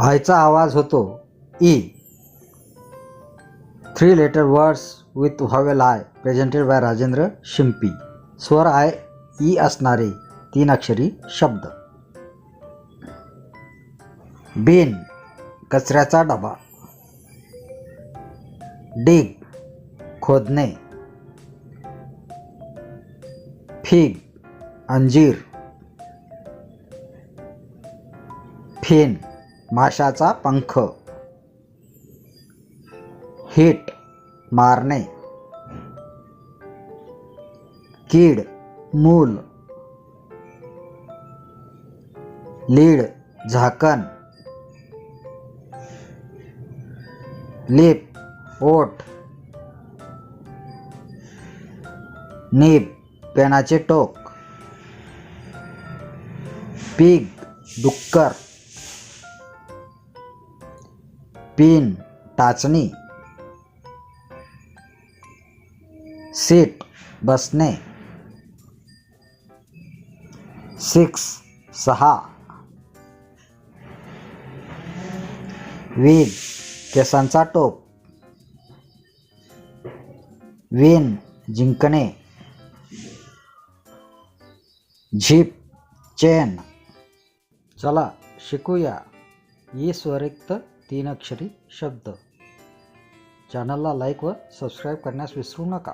आयचा आवाज होतो. E. Three letter words with vowel I presented by Rajendra Shimpi स्वर आय ई असणारे तीन अक्षरी शब्द. बिन कचऱ्याचा डबा. डिग खोदणे. फिग अंजीर. फिन माशाचा पंख. हिट मारणे. कीड मूल. लीड झाकण. लिप ओठ. नीब पेनाचे टोक. पीग डुक्कर. पिन टाचणी सीट बसणे सिक्स सहा वीज केसांचा टोप विन जिंकणे झिप चेन. चला शिकूया. ई स्वरिक्त तीन अक्षरी शब्द. चॅनलला लाईक व सबस्क्राईब करण्यास विसरू नका.